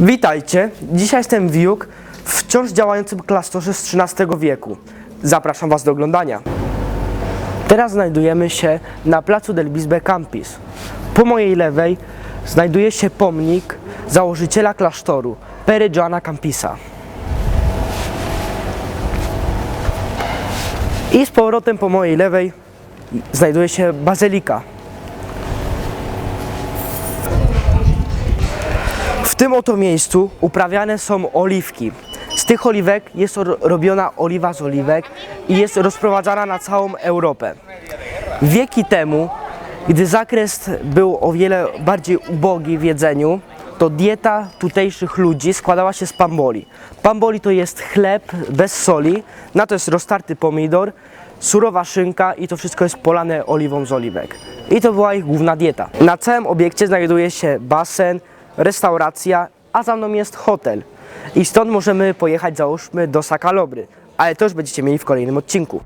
Witajcie, dzisiaj jestem Wiuk w wciąż działającym klasztorze z XIII wieku. Zapraszam Was do oglądania. Teraz znajdujemy się na placu del Bisbe Campis. Po mojej lewej znajduje się pomnik założyciela klasztoru, Pery Joana Campisa. I z powrotem po mojej lewej znajduje się bazylika. Tym oto miejscu uprawiane są oliwki. Z tych oliwek jest ro- robiona oliwa z oliwek i jest rozprowadzana na całą Europę. Wieki temu, gdy zakres był o wiele bardziej ubogi w jedzeniu, to dieta tutejszych ludzi składała się z pamboli. Pamboli to jest chleb bez soli, na to jest roztarty pomidor, surowa szynka i to wszystko jest polane oliwą z oliwek. I to była ich główna dieta. Na całym obiekcie znajduje się basen, restauracja, a za mną jest hotel. I stąd możemy pojechać, załóżmy, do Sakalobry. Ale to już będziecie mieli w kolejnym odcinku.